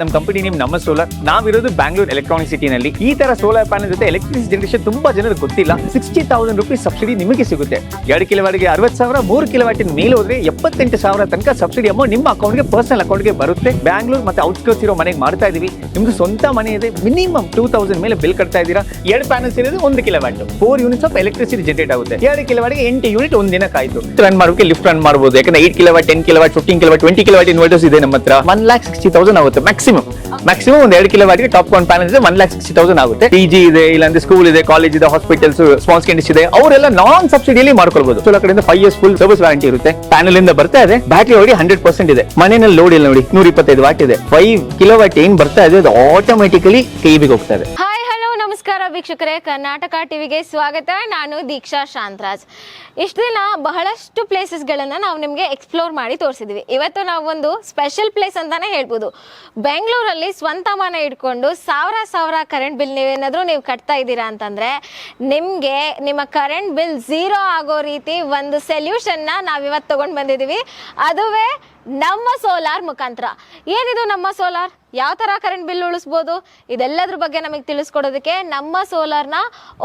ನಮ್ಮ company name ನಮ್ಮ solar ನಾವಿರೋದು ಬ್ಯಾಂಗ್ಳೂರ್ ಎಲೆಕ್ಟ್ರಾನಿಕ್ ಸಿಟಿನಲ್ಲಿ ಈ ತರ ಸೋಲಾರ್ ಪ್ಯಾನಲ್ ಜೊತೆ ಎಲೆಕ್ಟ್ರಿಸಿಟಿ ಜನರೇಷನ್ ತುಂಬಾ ಜನರಿಗೆ ಗೊತ್ತಿಲ್ಲ. ಸಿಕ್ಸ್ಟಿ ತೌಸಂಡ್ ರುಪೀಸ್ ಸಬ್ಸಿಡಿ ನಿಮಗೆ ಸಿಗುತ್ತೆ. ಎರಡು ಕಿಲೋವಾಟ್ಗೆ ಅರವತ್ತು ಸಾವಿರ, ಮೂರು ಕಿಲೋವಾಟಿನ ಮೇಲೆ ಹೋದ್ರೆ ಎಪ್ಪತ್ತೆಂಟು ಸಾವಿರ ತನಕ ಸಬ್ಸಿಡಿ ಅಮೌಂಟ್ ನಿಮ್ಮ ಅಕೌಂಟ್ಗೆ ಪರ್ಸನಲ್ ಅಕೌಂಟ್ಗೆ ಬರುತ್ತೆ. ಬ್ಯಾಂಗ್ಳೂರ್ ಮತ್ತೆ ಔಟ್ಸ್ಕರ್ಸ್ ಇರೋ ಮನೆಗೆ ಮಾಡ್ತಾ ಇದೀವಿ. ನಿಮ್ದು ಸ್ವಂತ ಮನೆ ಇದೆ. ಮಿನಿಮಮ್ ಟೂ ತೌಸಂಡ್ ಮೇಲೆ ಬಿಲ್ ಕಟ್ತಾ ಇದ್ದೀರಾ. ಎರಡು ಪ್ಯಾನಲ್ಸ್ ಇರೋದು ಒಂದು kilowatt four units of electricity generate ಆಗುತ್ತೆ. ಎರಡು ಕಿಲೋವಾಟ್ಗೆ ಎಂಟು ಯೂನಿಟ್ ಒಂದು ದಿನ ಕಾಯ್ತು. ರನ್ ಮಾಡೋಕೆ ಲಿಫ್ಟ್ ರನ್ ಮಾಡಬಹುದು ಯಾಕಂದ್ರೆ eight kilowatt ten kilowatt fifteen kilowatt twenty kilowatt inverters ಇದೆ ನಮ್ಮ ಹತ್ರ ಒನ್ ಲ್ಯಾಕ್ ಸಿಕ್ಸ್ಟಿ ತೌಸಂಡ್ ಆಗುತ್ತೆ ಮ್ಯಾಕ್ಸಿಮಮ್ ಮ್ಯಾಕ್ಸಿಮಮ್ ಒಂದು ಎರಡು ಕಿಲೋವಾಟ್ಗೆ ಟಾಪ್ ಒನ್ ಪ್ಯಾನಲ್ ಇದೆ ಒನ್ ಲ್ಯಾಕ್ ಸಿಕ್ಸ್ಟಿ ತೌಸಂಡ್ ಆಗುತ್ತೆ. ಪಿ ಜಿ ಇದೆ, ಇಲ್ಲಾಂದ್ರೆ ಸ್ಕೂಲ್ ಇದೆ ಕಾಲೇಜ್ ಇದೆ ಹಾಸ್ಪಿಟಲ್ಸ್ ಸ್ಪಾನ್ಸ್ ಇದೆ, ಅವರೆಲ್ಲ ನಾನ್ ಸಬ್ಸಿಡಿಯಲ್ಲಿ ಮಾಡ್ಕೊಳ್ಬಹುದು ಸೊ ಕಡೆಯಿಂದ five years full service warranty ಇರುತ್ತೆ. ಪ್ಯಾನಲ್ ಇಂದ ಬರ್ತಾ ಇದೆ ಬ್ಯಾಟ್ರಿ ಹೊಡಿ ಹಂಡ್ರೆಡ್ ಪರ್ಸೆಂಟ್ ಇದೆ. ಮನೆಯಲ್ಲಿ ಲೋಡ್ ಇಲ್ಲ ನೋಡಿ, ನೂರ ಇಪ್ಪತ್ತೈದು ವಾಟ್ ಇದೆ. ಫೈವ್ ಕಿಲೋವಾಟ್ ಏನ್ ಬರ್ತಾ ಇದೆ, ಅದು ಆಟೋಮೆಟಿಕಲಿ ಕೆಬಿಗೆ ಹೋಗ್ತಾ ಇದೆ. ನಮಸ್ಕಾರ ವೀಕ್ಷಕರೇ, ಕರ್ನಾಟಕ ಟಿವಿಗೆ ಸ್ವಾಗತ. ನಾನು ದೀಕ್ಷಾ ಶಾಂತರಾಜ್. ಇಷ್ಟು ದಿನ ಬಹಳಷ್ಟು ಪ್ಲೇಸಸ್ಗಳನ್ನು ನಾವು ನಿಮಗೆ ಎಕ್ಸ್ಪ್ಲೋರ್ ಮಾಡಿ ತೋರಿಸಿದ್ವಿ. ಇವತ್ತು ನಾವು ಒಂದು ಸ್ಪೆಷಲ್ ಪ್ಲೇಸ್ ಅಂತಾನೆ ಹೇಳ್ಬೋದು. ಬೆಂಗಳೂರಲ್ಲಿ ಸ್ವಂತ ಮನೆ ಇಟ್ಕೊಂಡು ಸಾವಿರ ಸಾವಿರ ಕರೆಂಟ್ ಬಿಲ್ ನೀವೇನಾದರೂ ನೀವು ಕಟ್ತಾ ಇದ್ದೀರಾ ಅಂತಂದರೆ, ನಿಮಗೆ ನಿಮ್ಮ ಕರೆಂಟ್ ಬಿಲ್ ಝೀರೋ ಆಗೋ ರೀತಿ ಒಂದು ಸೊಲ್ಯೂಷನ್ನ ನಾವಿವತ್ತು ತೊಗೊಂಡು ಬಂದಿದ್ದೀವಿ. ಅದುವೇ ನಮ್ಮ ಸೋಲಾರ್ ಮುಖಾಂತರ. ಏನಿದು ನಮ್ಮ ಸೋಲಾರ್? ಯಾವ ಥರ ಕರೆಂಟ್ ಬಿಲ್ ಉಳಿಸ್ಬೋದು? ಇದೆಲ್ಲದ್ರ ಬಗ್ಗೆ ನಮಗೆ ತಿಳಿಸ್ಕೊಡೋದಕ್ಕೆ ನಮ್ಮ ಸೋಲಾರ್ನ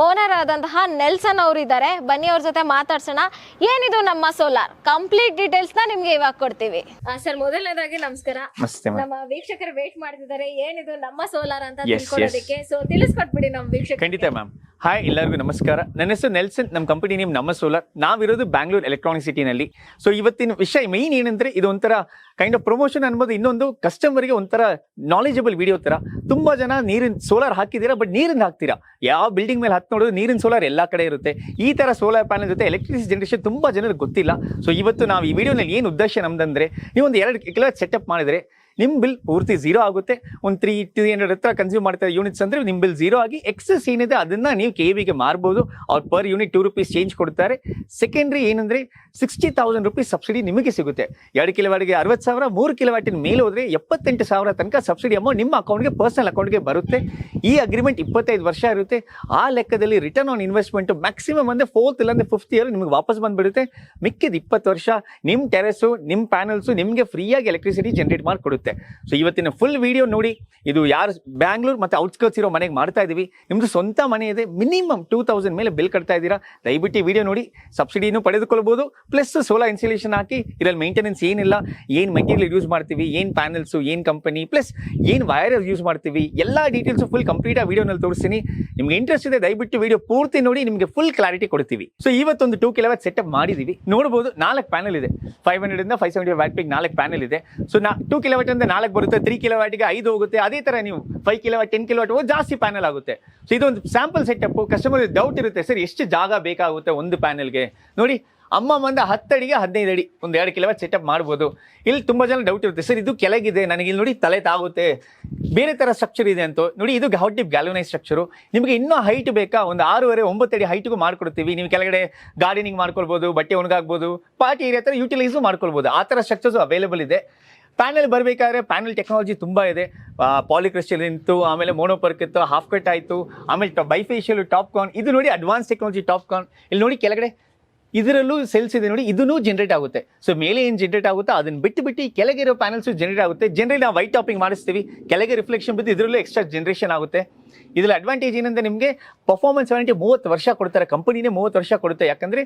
ಓನರ್ ಆದಂತಹ ನೆಲ್ಸನ್ ಅವರು ಇದ್ದಾರೆ ಬನ್ನಿ ಅವ್ರ ಜೊತೆ ಮಾತಾಡ್ಸೋಣ. ಏನಿದು ನಮ್ಮ ಸೋಲಾರ್? ಕಂಪ್ಲೀಟ್ ಡೀಟೇಲ್ಸ್ನ ನಿಮ್ಗೆ ಇವಾಗ ಕೊಡ್ತೀವಿ. ಸರ್ ಮೊದಲನೇದಾಗಿ ನಮಸ್ಕಾರ. ನಮ್ಮ ವೀಕ್ಷಕರು ವೇಟ್ ಮಾಡ್ತಿದ್ದಾರೆ. ಏನಿದು ನಮ್ಮ ಸೋಲಾರ್ ಅಂತ. ತಿಳ್ಕೊಳ್ಳೋದಕ್ಕೆ ಸೊ ತಿಳಿಸ್ಕೊಟ್ಬಿಡಿ ನಮ್ಮ ವೀಕ್ಷಕ ಖಂಡಿತ ಮ್ಯಾಮ್. ಹಾಯ್ ಎಲ್ಲರಿಗೂ ನಮಸ್ಕಾರ. ನನ್ನ ಹೆಸರು ನೆಲ್ಸನ್ ನಮ್ಮ ಕಂಪನಿ ನೇಮ್ ನಮ್ಮ ಸೋಲಾರ್. ನಾವಿರೋದು ಬ್ಯಾಂಗ್ಳೂರ್ ಎಲೆಕ್ಟ್ರಾನಿಕ್ ಸಿಟಿನಲ್ಲಿ ಸೊ ಇವತ್ತಿನ ವಿಷಯ ಮೈನ್ ಏನಂದ್ರೆ ಇದು ಒಂಥರ ಕೈಂಡ್ ಆಫ್ ಪ್ರಮೋಷನ್ ಅನ್ಬೋದು, ಇನ್ನೊಂದು ಕಸ್ಟಮರ್ಗೆ ಒಂಥರ ನಾಲೆಜಬಲ್ ವಿಡಿಯೋ ತರ. ತುಂಬಾ ಜನ ನೀರಿನ ಸೋಲಾರ್ ಹಾಕಿದ್ದೀರಾ ಬಟ್ ನೀರಿಂದ ಹಾಕ್ತೀರಾ? ಯಾವ ಬಿಲ್ಡಿಂಗ್ ಮೇಲೆ ಹತ್ತು ನೋಡೋದು ನೀರಿನ ಸೋಲಾರ್ ಎಲ್ಲ ಕಡೆ ಇರುತ್ತೆ. ಈ ತರ ಸೋಲಾರ್ ಪ್ಯಾನಲ್ ಜೊತೆ ಎಲೆಕ್ಟ್ರಿಸಿಟಿ ಜನರೇಷನ್ ತುಂಬಾ ಜನರಿಗೆ ಗೊತ್ತಿಲ್ಲ. ಸೊ ಇವತ್ತು ನಾವು ಈ ವಿಡಿಯೋನಲ್ಲಿ ಏನು ಉದ್ದೇಶ ನಮ್ದಂದ್ರೆ ನೀವು ಒಂದು ಎರಡು ಕಿಲೋ ಸೆಟಪ್ ಮಾಡಿದ್ರೆ ನಿಮ್ಮ ಬಿಲ್ ಪೂರ್ತಿ ಝೀರೋ ಆಗುತ್ತೆ. ಒಂದು ತ್ರೀ ತ್ರೀ ಹಂಡ್ರೆಡ್ ಹತ್ರ ಕನ್ಸ್ಯೂಮ್ ಮಾಡ್ತಾರೆ ಯೂನಿಟ್ಸ್ ಅಂದ್ರೆ ನಿಮ್ಮ ಬಿಲ್ ಝೀರೋ ಆಗಿ ಎಕ್ಸಸ್ ಏನಿದೆ ಅದನ್ನ ನೀವು ಕೆ ವಿಗೆ ಮಾರ್ಬೋದು. ಅವ್ರು per unit two rupees change ಕೊಡ್ತಾರೆ. ಸೆಕೆಂಡ್ರಿ ಏನಂದ್ರೆ ಸಿಕ್ಸ್ಟಿ ತೌಸಂಡ್ ರುಪೀಸ್ ಸಬ್ಸಿಡಿ ನಿಮಗೆ ಸಿಗುತ್ತೆ. ಎರಡು ಕಿಲೋವಾಟ್ಗೆ ಅರವತ್ತು ಸಾವಿರ, ಮೂರು ಕಿಲೋವಾಟಿನ ಮೇಲೆ ಹೋದ್ರೆ ಎಪ್ಪತ್ತೆಂಟು ಸಾವಿರ ತನಕ ಸಬ್ಸಿಡಿ ಅಮೌಂಟ್ ನಿಮ್ಮ ಅಕೌಂಟ್ಗೆ ಪರ್ಸನಲ್ ಅಕೌಂಟ್ಗೆ ಬರುತ್ತೆ. ಈ ಅಗ್ರಿಮೆಂಟ್ ಇಪ್ಪತ್ತೈದು ವರ್ಷ ಇರುತ್ತೆ. ಆ ಲೆಕ್ಕದಲ್ಲಿ ರಿಟರ್ನ್ ಆನ್ ಇನ್ವೆಸ್ಟ್ಮೆಂಟ್ ಮ್ಯಾಕ್ಸಿಮಮ್ ಅಂದ್ರೆ ಫೋರ್ತ್ ಇಲ್ಲಾಂದ್ರೆ ಫಿಫ್ತ್ ಇಯರ್ ನಿಮಗೆ ವಾಪಸ್ ಬಂದ್ಬಿಡುತ್ತೆ. ಮಿಕ್ಕಿದ ಇಪ್ಪತ್ತು ವರ್ಷ ನಿಮ್ಮ ಟೆರೆಸು ನಿಮ್ಮ ಪ್ಯಾನಲ್ಸು ನಿಮಗೆ ಫ್ರೀಯಾಗಿ ಎಲೆಕ್ಟ್ರಿಸಿಟಿ ಜನರೇಟ್ ಮಾಡಿ ಕೊಡುತ್ತೆ ಸೊ ಇವತ್ತಿನ ಫುಲ್ ವಿಡಿಯೋ ನೋಡಿ, ಇದು ಯಾರು ಬ್ಯಾಂಗ್ಳೂರು ಮತ್ತೆ ಔಟ್ಸ್ಕರ್ಟ್ಸ್ ಇರೋ ಮನೆಗೆ ಮಾಡ್ತಾ ಇದ್ದೀವಿ ನಿಮ್ಮದು ಸ್ವಂತ ಮನೆ ಇದೆ ಮಿನಿಮಮ್ ಟೂ ತೌಸಂಡ್ ಮೇಲೆ ಬಿಲ್ ಕಟ್ತಾ ಇದ್ದೀರಾ. ದಯವಿಟ್ಟು ವಿಡಿಯೋ ನೋಡಿ ಸಬ್ಸಿಡಿನೂ ಪಡೆದುಕೊಳ್ಬೋದು ಪ್ಲಸ್ ಸೋಲಾರ್ ಇನ್ಸ್ಟಾಲೇಷನ್ ಹಾಕಿ, ಇದರಲ್ಲಿ ಮೇಂಟೆನೆನ್ಸ್ ಏನಿಲ್ಲ, ಏನು ಮೆಟೀರಿಯಲ್ ಯೂಸ್ ಮಾಡ್ತೀವಿ, ಏನು ಪ್ಯಾನಲ್ಸು ಏನು ಕಂಪನಿ ಪ್ಲಸ್ ಏನು ವೈರ್ ಯೂಸ್ ಮಾಡ್ತೀವಿ, ಎಲ್ಲ ಡೀಟೇಲ್ಸು ಫುಲ್ ಕಂಪ್ಲೀಟ್ ಆ ವಿಡಿಯೋನಲ್ಲಿ ತೋರಿಸ್ತೀನಿ. ನಿಮ್ಗೆ ಇಂಟ್ರೆಸ್ಟ್ ಇದೆ, ದಯವಿಟ್ಟು ವಿಡಿಯೋ ಪೂರ್ತಿ ನೋಡಿ, ನಿಮಗೆ ಫುಲ್ ಕ್ಲಾರಿಟಿ ಕೊಡ್ತೀವಿ. ಸೊ ಇವತ್ತೊಂದು ಟೂ ಕಿಲೋವ್ಯಾಟ್ ಸೆಟಪ್ ಮಾಡಿದೀವಿ. ನೋಡ್ಬೋದು, ನಾಲ್ಕು ಪ್ಯಾನಲ್ ಇದೆ. ಫೈವ್ ಹಂಡ್ರೆಡ್ ಇಂದ ಫೈವ್ ಸೆವೆಂಟಿ ವ್ಯಾಟ್ ನಾಲ್ಕು ಪ್ಯಾನಲ್ ಇದೆ. ಸೊ ನಾ ಟೂ ಕಿಲೋವಾಟ್ ಅಂದ್ರೆ ನಾಲ್ಕು ಬರುತ್ತೆ ತ್ರೀ ಕಿಲೋವಾಟ್ಗೆ ಐದು ಹೋಗುತ್ತೆ. ಅದೇ ತರ ನೀವು five kilowatt ten kilo watt ಜಾಸ್ತಿ ಪ್ಯಾನಲ್ ಆಗುತ್ತೆ. ಸೊ ಇದೊಂದು ಸ್ಯಾಂಪಲ್ ಸೆಟಪ್ ಕಸ್ಟಮರ್ ಡೌಟ್ ಇರುತ್ತೆ, ಸರ್ ಎಷ್ಟು ಜಾಗ ಬೇಕಾಗುತ್ತೆ ಒಂದು ಪ್ಯಾನಲ್ಗೆ ನೋಡಿ, ಅಮ್ಮ ಬಂದ ಹತ್ತಡಿಗೆ ಹದಿನೈದು ಅಡಿ, ಒಂದು ಎರಡು ಕಿಲೋವಾಟ್ ಸೆಟಪ್ ಮಾಡ್ಬೋದು. ಇಲ್ಲಿ ತುಂಬಾ ಜನ ಡೌಟ್ ಇರುತ್ತೆ, ಸರ್ ಇದು ಕೆಳಗಿದೆ, ನನಗೆ ಇಲ್ಲಿ ನೋಡಿ ತಲೆ ತಾಗುತ್ತೆ. ಬೇರೆ ತರ ಸ್ಟ್ರಕ್ಚರ್ ಇದೆ ಅಂತ. ನೋಡಿ, ಇದು ಹಾಟ್ ಡಿಪ್ ಗ್ಯಾಲೋನೈಸ್ ಸ್ಟ್ರಕ್ಚರು ನಿಮಗೆ ಇನ್ನೂ ಹೈಟ್ ಬೇಕಾ? ಒಂದು ಆರೂವರೆ, ಒಂಬತ್ತು ಅಡಿ ಹೈಟ್ಗೂ ಮಾಡ್ಕೊಡ್ತೀವಿ. ನೀವು ಕೆಳಗಡೆ ಗಾರ್ಡನಿಂಗ್ ಮಾಡ್ಕೊಳ್ಬೋದು, ಬಟ್ಟೆ ಒಣಗಾಗ್ಬೋದು ಪಾರ್ಟಿ ಏರಿಯಾ ಥರ ಯುಟಿಲೈಸು ಮಾಡ್ಕೊಳ್ಬೋದು. ಆ ಥರ ಸ್ಟ್ರಕ್ಚರ್ಸು ಅವೈಲೇಬಲ್ ಇದೆ. ಪ್ಯಾನಲ್ ಬರಬೇಕಾದ್ರೆ ಪ್ಯಾನಲ್ ಟೆಕ್ನಾಲಜಿ ತುಂಬ ಇದೆ. ಪಾಲಿಕ್ರಿಸ್ಟಲ್ ಇತ್ತು, ಆಮೇಲೆ ಮೋನೋಪರ್ಕ್ ಇತ್ತು ಹಾಫ್ ಕಟ್ ಆಯಿತು, ಆಮೇಲೆ ಬೈಫೇಷಿಯಲ್ ಟಾಪ್ ಕಾನ್ ಇದು ನೋಡಿ ಅಡ್ವಾನ್ಸ್ ಟೆಕ್ನಾಲಜಿ ಟಾಪ್ ಕಾನ್ ಇಲ್ಲಿ ನೋಡಿ ಕೆಳಗಡೆ ಇದರಲ್ಲೂ ಸೆಲ್ಸ್ ಇದೆ ನೋಡಿ ಇದೂ ಜನರೇಟ್ ಆಗುತ್ತೆ. ಸೊ ಮೇಲೆ ಏನು ಜನರೇಟ್ ಆಗುತ್ತೋ ಅದನ್ನು ಬಿಟ್ಟು ಬಿಟ್ಟು ಕೆಳಗಿರೋ ಪ್ಯಾನಲ್ಸ್ ಜನರೇಟ್ ಆಗುತ್ತೆ. ಜನರಲಿ ನಾವು ವೈಟ್ ಟಾಪಿಂಗ್ ಮಾಡಿಸ್ತೀವಿ. ಕೆಳಗೆ ರಿಫ್ಲೆಕ್ಷನ್ ಬಿದ್ದು ಇದರಲ್ಲೂ ಎಕ್ಸ್ಟ್ರಾ ಜನರೇಷನ್ ಆಗುತ್ತೆ. ಇದ್ರಲ್ಲಿ ಅಡ್ವಾಂಟೇಜ್ ಏನಂದರೆ ನಿಮಗೆ ಪರ್ಫಾರ್ಮೆನ್ಸ್ ವ್ಯಾರಂಟಿ ಮೂವತ್ತು ವರ್ಷ ಕೊಡ್ತಾರೆ ಕಂಪನಿನೇ ಮೂವತ್ತು ವರ್ಷ ಕೊಡುತ್ತೆ. ಯಾಕಂದರೆ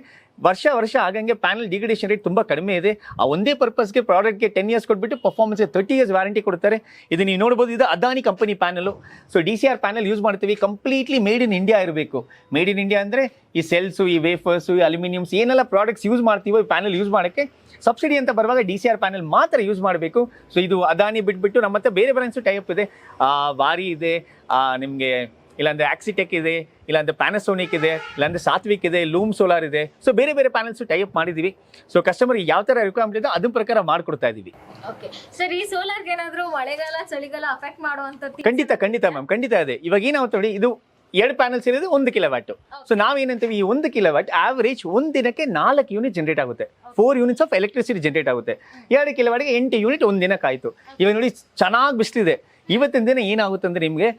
ವರ್ಷ ವರ್ಷ ಆಗಂಗೆ ಪ್ಯಾನಲ್ ಡಿಗ್ರೇಡೇಷನ್ ರೇಟ್ ತುಂಬ ಕಡಿಮೆ ಇದೆ. ಆ ಒಂದೇ ಪರ್ಪಸ್ಗೆ ಪ್ರಾಡಕ್ಟ್ಗೆ ಟೆನ್ ಇಯರ್ಸ್ ಕೊಟ್ಬಿಟ್ಟು ಪರ್ಫಾರ್ಮೆನ್ಸ್ಗೆ ತರ್ಟಿ ಇಯರ್ಸ್ ವಾರಂಟಿ ಕೊಡ್ತಾರೆ. ಇದು ನೀವು ನೋಡ್ಬೋದು, ಇದು Adani company panel so D C R panel use ಮಾಡ್ತೀವಿ. ಕಂಪ್ಲೀಟ್ಲಿ ಮೇಡ್ ಇನ್ ಇಂಡಿಯಾ ಇರಬೇಕು. ಮೇಡ್ ಇನ್ ಇಂಡಿಯಾ ಅಂದರೆ ಈ ಸೆಲ್ಸು ಈ ವೇಫರ್ಸು ಈ ಅಲ್ಯೂಮಿನಿಯಮ್ಸ್ ಏನೆಲ್ಲ ಪ್ರಾಡಕ್ಟ್ಸ್ ಯೂಸ್ ಮಾಡ್ತೀವೋ ಈ ಪ್ಯಾನಲ್ ಯೂಸ್ ಮಾಡೋಕ್ಕೆ ಸಬ್ಸಿಡಿ ಅಂತ ಬರುವಾಗ ಡಿ ಸಿ ಆರ್ ಪ್ಯಾನಲ್ ಮಾತ್ರ ಯೂಸ್ ಮಾಡಬೇಕು. ಸೊ ಇದು ಅದಾನಿ ಬಿಟ್ಬಿಟ್ಟು ನಮ್ಮ ಹತ್ರ ಬೇರೆ ಬ್ರಾಂಡ್ಸು ಟೈಪ್ ಇದೆ. ಆ, ವಾರಿ ಇದೆ. ನಿಮಗೆ ಇಲ್ಲಾಂದ್ರೆ ಆಕ್ಸಿಟೆಕ್ ಇದೆ ಇಲ್ಲಾಂದ್ರೆ ಪ್ಯಾನಸೋನಿಕ್ ಇದೆ ಇಲ್ಲಾಂದ್ರೆ ಸಾತ್ವಿಕ್ ಇದೆ ಲೂಮ್ ಸೋಲಾರ್ ಇದೆ. ಸೊ ಬೇರೆ ಬೇರೆ ಪ್ಯಾನೆಲ್ಸು ಟೈಪ್ ಮಾಡಿದ್ದೀವಿ ಸೊ ಕಸ್ಟಮರ್ ಯಾವ ಥರ ರಿಕ್ವೈರ್ಮೆಂಟ್ ಇದೆ ಅದ್ರ ಪ್ರಕಾರ ಮಾಡಿಕೊಡ್ತಾ ಇದ್ದೀವಿ ಓಕೆ ಸರ್ ಈ ಸೋಲಾರ್ಗೆ ಏನಾದರೂ ಮಳೆಗಾಲ ಚಳಿಗಾಲ ಅಫೆಕ್ಟ್ ಮಾಡುವಂಥದ್ದು ಖಂಡಿತ ಖಂಡಿತ ಮ್ಯಾಮ್ ಖಂಡಿತ ಇದೆ. ಇವಾಗ ಏನಾಗುತ್ತೆ ನೋಡಿ ಇದು ಎರಡು ಪ್ಯಾನಲ್ಸ್ ಇರೋದು ಒಂದು ಕಿಲೋವ್ಯಾಟ್ ಸೊ ನಾವೇನಂತೀವಿ ಈ ಒಂದು ಕಿಲೋವ್ಯಾಟ್ ಆವರೇಜ್ ಒಂದು ದಿನಕ್ಕೆ ನಾಲ್ಕು ಯೂನಿಟ್ ಜನರೇಟ್ ಆಗುತ್ತೆ. Four units of electricity generate ಆಗುತ್ತೆ. ಎರಡು ಕಿಲೋವ್ಯಾಟ್ಗೆ ಎಂಟು ಯೂನಿಟ್ ಒಂದು ದಿನಕ್ಕೆ ಆಯಿತು ಇವಾಗ ನೋಡಿ ಚೆನ್ನಾಗಿ ಬಿಸಿಲಿದೆ. ಇವತ್ತಿನ ದಿನ ಏನಾಗುತ್ತೆ ಅಂದರೆ ನಿಮಗೆ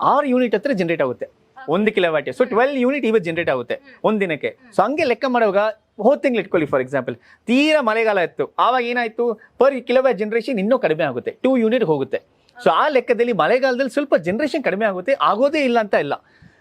ಆರು ಯೂನಿಟ್ ಹತ್ರ ಜನರೇಟ್ ಆಗುತ್ತೆ. ಒಂದು ಕಿಲೋವ್ಯಾಟ್ ಸೊ ಟ್ವೆಲ್ ಯೂನಿಟ್ ಇವತ್ತು ಜನರೇಟ್ ಆಗುತ್ತೆ ಒಂದು ದಿನಕ್ಕೆ. ಸೊ ಹಂಗೆ ಲೆಕ್ಕ ಮಾಡುವಾಗ ಹೋದ ತಿಂಗಳು ಇಟ್ಕೊಳ್ಳಿ ಫಾರ್ ಎಕ್ಸಾಂಪಲ್ ತೀರಾ ಮಳೆಗಾಲ ಇತ್ತು. ಆವಾಗ ಏನಾಯಿತು? ಪರ್ ಕಿಲೋವ್ಯಾಟ್ ಜನರೇಷನ್ ಇನ್ನೂ ಕಡಿಮೆ ಆಗುತ್ತೆ. ಟೂ ಯೂನಿಟ್ ಹೋಗುತ್ತೆ. ಸೊ ಆ ಲೆಕ್ಕದಲ್ಲಿ ಮಳೆಗಾಲದಲ್ಲಿ ಸ್ವಲ್ಪ ಜನರೇಷನ್ ಕಡಿಮೆ ಆಗುತ್ತೆ. ಆಗೋದೇ ಇಲ್ಲ ಅಂತ ಇಲ್ಲ.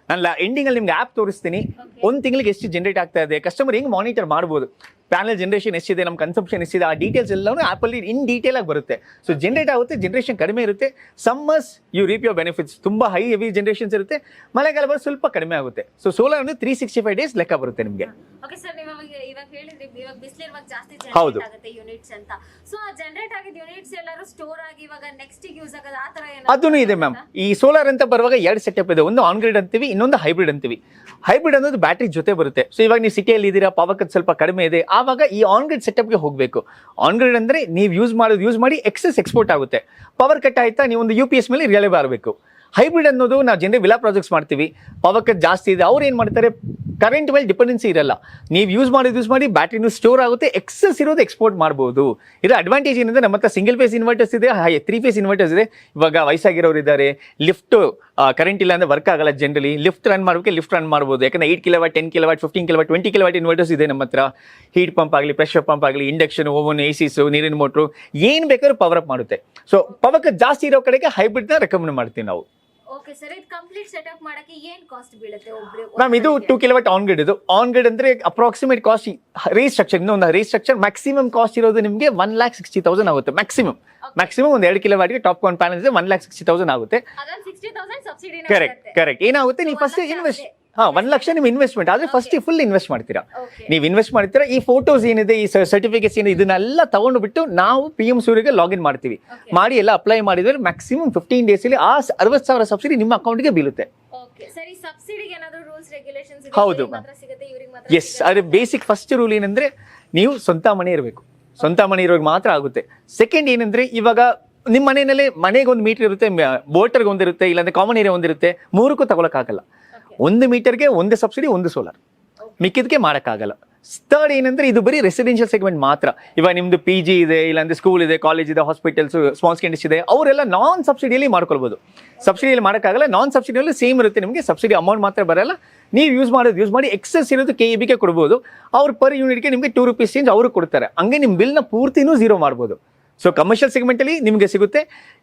ನಾನು ಎಂಡಿಂಗ್ ಅಲ್ಲಿ ನಿಮ್ಗೆ ಆ್ಯಪ್ ತೋರಿಸ್ತೀನಿ. ಒಂದು ತಿಂಗಳಿಗೆ ಎಷ್ಟು ಜನರೇಟ್ ಆಗ್ತಾ ಇದೆ? ಕಸ್ಟಮರ್ ಹೆಂಗೆ ಮಾನಿಟರ್ ಮಾಡ್ಬೋದು? ಪ್ಯಾನಲ್ ಜನರೇಷನ್ ಎಷ್ಟಿದೆ ನಮ್ಮ ಕನ್ಸಂಪ್ಷನ್ ಎಷ್ಟಿದೆ ಆ ಡೀಟೇಲ್ಸ್ ಎಲ್ಲವೂ ಆ್ಯಪಲ್ಲಿ ಇನ್ ಡೀಟೇಲ್ ಆಗಿ ಬರುತ್ತೆ. ಸೊ ಜನರೇಟ್ ಆಗುತ್ತೆ ಜನರೇಷನ್ ಕಡಿಮೆ ಇರುತ್ತೆ. Summers you reap your benefits ತುಂಬ ಹೈ ಹೆವಿ ಜನರೇಷನ್ಸ್ ಇರುತ್ತೆ. ಮಳೆಗಾಲ ಬರೋ ಸ್ವಲ್ಪ ಕಡಿಮೆ ಆಗುತ್ತೆ. ಸೊ ಸೋಲಾರ್ ಅಂದ್ರೆ ತ್ರೀ ಸಿಕ್ಸ್ಟಿ ಫೈವ್ ಡೇಸ್ ಲೆಕ್ಕ ಬರುತ್ತೆ ನಿಮಗೆ. ಹೌದು. ಆ ಆ ಅದೂ ಇದೆ ಮ್ಯಾಮ್ ಈ ಸೋಲಾರ್ ಅಂತ ಬರುವಾಗ ಎರಡು ಸೆಟಪ್ ಇದೆ. ಒಂದು ಆನ್ ಗ್ರಿಡ್ ಅಂತೀವಿ ಇನ್ನೊಂದು ಹೈಬ್ರಿಡ್ ಅಂತೀವಿ. ಹೈಬ್ರಿಡ್ ಅನ್ನೋದು ಬ್ಯಾಟ್ರಿ ಜೊತೆ ಬರುತ್ತೆ. ಸೊ ಇವಾಗ ನೀವು ಸಿಟಿಯಲ್ಲಿ ಇದ್ದೀರಾ ಪವರ್ ಸ್ವಲ್ಪ ಕಡಿಮೆ ಇದೆ. ಆವಾಗ ಈ ಆನ್ ಗ್ರಿಡ್ ಸೆಟಪ್ಗೆ ಹೋಗಬೇಕು. ಆನ್ ಗ್ರಿಡ್ ಅಂದರೆ ನೀವು ಯೂಸ್ ಮಾಡೋದು ಯೂಸ್ ಮಾಡಿ ಎಕ್ಸಸ್ ಎಕ್ಸ್ಪೋರ್ಟ್ ಆಗುತ್ತೆ. ಪವರ್ ಕಟ್ ಆಯ್ತಾ ನೀವು ಒಂದು ಯು ಪಿ ಎಸ್ ಮೇಲೆ ರಿಯಲೇ ಬರಬೇಕು. ಹೈಬ್ರಿಡ್ ಅನ್ನೋದು ನಾವು ಜನರೇ ವಿಲಾ ಪ್ರಾಜೆಕ್ಟ್ಸ್ ಮಾಡ್ತೀವಿ. ಪವರ್ ಕಟ್ ಜಾಸ್ತಿ ಇದೆ. ಅವ್ರು ಏನು ಮಾಡ್ತಾರೆ? ಕರೆಂಟ್ ಮೇಲೆ ಡಿಪೆಂಡೆನ್ಸಿ ಇರಲ್ಲ. ನೀವು ಯೂಸ್ ಮಾಡೋದು ಯೂಸ್ ಮಾಡಿ ಬ್ಯಾಟ್ರಿನೂ ಸ್ಟೋರ್ ಆಗುತ್ತೆ ಎಕ್ಸಸ್ ಇರೋದು ಎಕ್ಸ್ಪೋರ್ಟ್ ಮಾಡ್ಬೋದು. ಇದರ ಅಡ್ವಾಂಟೇಜ್ ಏನಂದ್ರೆ ನಮ್ಮ ಹತ್ರ ಸಿಂಗಲ್ ಫೇಸ್ ಇನ್ವರ್ಟರ್ಸ್ ಇದೆ ತ್ರೀ ಫೇಸ್ ಇನ್ವರ್ಟರ್ಸ್ ಇದೆ. ಇವಾಗ ವಯಸ್ಸಾಗಿರೋರು ಇದ್ದಾರೆ. ಲಿಫ್ಟ್ ಕರೆಂಟ್ ಇಲ್ಲ ಅಂದ್ರೆ ವರ್ಕ್ ಆಗಲ್ಲ ಜನರಲಿ ಲಿಫ್ಟ್ ರನ್ ಮಾಡೋಕ್ಕೆ ಲಿಫ್ಟ್ ರನ್ ಮಾಡ್ಬೋದು. ಯಾಕಂದ್ರೆ eight kilowatt ten kilowatt fifteen kilowatt twenty kilowatt inverters ಇದೆ ನಮ್ಮ ಹತ್ರ. ಹೀಟ್ ಪಂಪ್ ಆಗಲಿ ಪ್ರೆಷರ್ ಪಂಪ್ ಆಗಲಿ ಇಂಡಕ್ಷನ್ ಓವನ್ ಎ ಸಿಸು ನೀರಿನ ಮೋಟ್ರು ಏನು ಬೇಕಾದ್ರೂ ಪವರ್ ಅಪ್ ಮಾಡುತ್ತೆ. ಸೊ ಪವರ್ ಜಾಸ್ತಿ ಇರೋ ಕಡೆಗೆ ಹೈಬ್ರಿಡ್ನ ರೆಕಮೆಂಡ್ ಮಾಡ್ತೀವಿ ನಾವು. ಓಕೆ ಸರ್ ಇದು ಕಂಪ್ಲೀಟ್ ಸೆಟಪ್ ಮಾಡಕ್ಕೆ ಏನ್ ಕಾಸ್ಟ್ ಬೀಳುತ್ತೆ ಒಬ್ರು ಮ್ಯಾಮ್ ಇದು ಟೂ ಕಿಲೋವಾಟ್ ಆನ್ ಗ್ರಿಡ್ ಇದು. ಆನ್ ಗ್ರಿಡ್ ಅಂದ್ರೆ ಅಪ್ರಾಕ್ಸಿಮೇಟ್ ಕಾಸ್ಟ್ ರೇಸ್ ಸ್ಟ್ರಕ್ಚರ್ ಇನ್ನೊಂದು ರೇಸ್ ಸ್ಟ್ರಕ್ಚರ್ ಮ್ಯಾಕ್ಸಿಮಮ್ ಕಾಸ್ಟ್ ಇರೋದು ನಿಮಗೆ ಒನ್ ಲ್ಯಾಕ್ ಸಿಕ್ಸ್ಟಿ ತೌಸಂಡ್ ಆಗುತ್ತೆ ಮ್ಯಾಕ್ಸಿಮಮ್ ಮ್ಯಾಕ್ಸಿಮಮ್ ಒಂದು ಎರಡು ಕಿಲೋವಾಟ್ಗೆ ಟಾಪ್ ಕಾನ್ ಪ್ಯಾನಲ್ ಇದೆ ಒನ್ ಲ್ಯಾಕ್ ಸಿಕ್ಸ್ಟಿ ತೌಸಂಡ್ ಆಗುತ್ತೆ. ಕರೆಕ್ಟ್ ಕರೆಕ್ಟ್ ಏನಾಗುತ್ತೆ? ನೀವು ಫಸ್ಟ್ ಇನ್ವೆಸ್ಟ್ ಹಾ ಒಂದ್ ಲಕ್ಷ ನಿಮ್ ಇನ್ವೆಸ್ಟ್ಮೆಂಟ್ ಆದ್ರೆ ಫಸ್ಟ್ ಫುಲ್ ಇನ್ವೆಸ್ಟ್ ಮಾಡ್ತೀರಾ. ನೀವು ಇನ್ವೆಸ್ಟ್ ಮಾಡ್ತೀರಾ ಈ ಫೋಟೋಸ್ ಏನಿದೆ ಈ ಸರ್ಟಿಫಿಕೇಟ್ಸ್ ಏನಿದೆ ಇದನ್ನೆಲ್ಲ ತಗೊಂಡು ಬಿಟ್ಟು ನಾವು ಪಿ ಎಂ ಸೂರ್ಯಗೆ ಲಾಗಿನ್ ಮಾಡ್ತೀವಿ. ಮಾಡಿ ಎಲ್ಲ ಅಪ್ಲೈ ಮಾಡಿದ್ರೆ ಮ್ಯಾಕ್ಸಿಮಮ್ ಫಿಫ್ಟೀನ್ ಅಲ್ಲಿ ಆ ಅರವತ್ತು ಸಾವಿರ ಸಬ್ಸಿಡಿ ನಿಮ್ಮ ಅಕೌಂಟ್ಗೆ ಬೀಳುತ್ತೆ. ಹೌದು, ಎಸ್ ಅದ್ರ ಬೇಸಿಕ್ ಫಸ್ಟ್ ರೂಲ್ ಏನಂದ್ರೆ ನೀವು ಸ್ವಂತ ಮನೆ ಇರಬೇಕು. ಸ್ವಂತ ಮನೆ ಇರೋರಿಗೆ ಮಾತ್ರ ಆಗುತ್ತೆ. ಸೆಕೆಂಡ್ ಏನಂದ್ರೆ ಇವಾಗ ನಿಮ್ಮ ಮನೆಯಲ್ಲಿ ಮನೆಗೆ ಒಂದು ಮೀಟರ್ ಇರುತ್ತೆ ಬೋಟರ್ಗೆ ಒಂದಿರುತ್ತೆ ಇಲ್ಲಾಂದ್ರೆ ಕಾಮನ್ ಏರಿಯಾ ಒಂದಿರುತ್ತೆ ಮೂರಕ್ಕೂ ತಗೊಳಕ್ಕಾಗಲ್ಲ. ಒಂದು ಮೀಟರ್ಗೆ ಒಂದು ಸಬ್ಸಿಡಿ ಒಂದು ಸೋಲಾರ್. ಮಿಕ್ಕಿದಕ್ಕೆ ಮಾಡೋಕ್ಕಾಗಲ್ಲ. ಥರ್ಡ್ ಏನಂದ್ರೆ ಇದು ಬರೀ ರೆಸಿಡೆನ್ಷಿಯಲ್ ಸೆಗ್ಮೆಂಟ್ ಮಾತ್ರ. ಇವಾಗ ನಿಮ್ದು ಪಿ ಜಿ ಇದೆ ಇಲ್ಲಾಂದ್ರೆ ಸ್ಕೂಲ್ ಇದೆ ಕಾಲೇಜ್ ಇದೆ ಹಾಸ್ಪಿಟಲ್ಸ್ ಸ್ಮಾಲ್ ಸ್ಕೆಂಡಿಸ್ ಇದೆ ಅವರೆಲ್ಲ ನಾನ್ ಸಬ್ಸಿಡಿಯಲ್ಲಿ ಮಾಡ್ಕೊಳ್ಬೋದು. ಸಬ್ಸಿಡಿಯಲ್ಲಿ ಮಾಡೋಕ್ಕಾಗಲ್ಲ ನಾನ್ ಸಬ್ಸಿಡಿಯಲ್ಲಿ ಸೇಮ್ ಇರುತ್ತೆ ನಿಮಗೆ ಸಬ್ಸಿಡಿ ಅಮೌಂಟ್ ಮಾತ್ರ ಬರಲ್ಲ. ನೀವು ಯೂಸ್ ಮಾಡೋದು ಯೂಸ್ ಮಾಡಿ ಎಕ್ಸಸ್ ಇರೋದು ಕೆ ಇ ಬಿಗೆ ಕೊಡ್ಬೋದು. ಅವ್ರು ಪರ್ ಯೂನಿಟ್ಗೆ ನಿಮಗೆ ಟೂ ರುಪೀಸ್ ಚೇಂಜ್ ಅವರು ಕೊಡ್ತಾರೆ. ಹಂಗೆ ನಿಮ್ಮ ಬಿಲ್ನ ಪೂರ್ತಿನೂ ಝೀರೋ ಮಾಡ್ಬೋದು. ಸೊ ಕಮರ್ಷಿಯಲ್ ಸೆಗ್ಮೆಂಟಲ್ಲಿ ನಿಮಗೆ ಸಿಗುತ್ತೆ.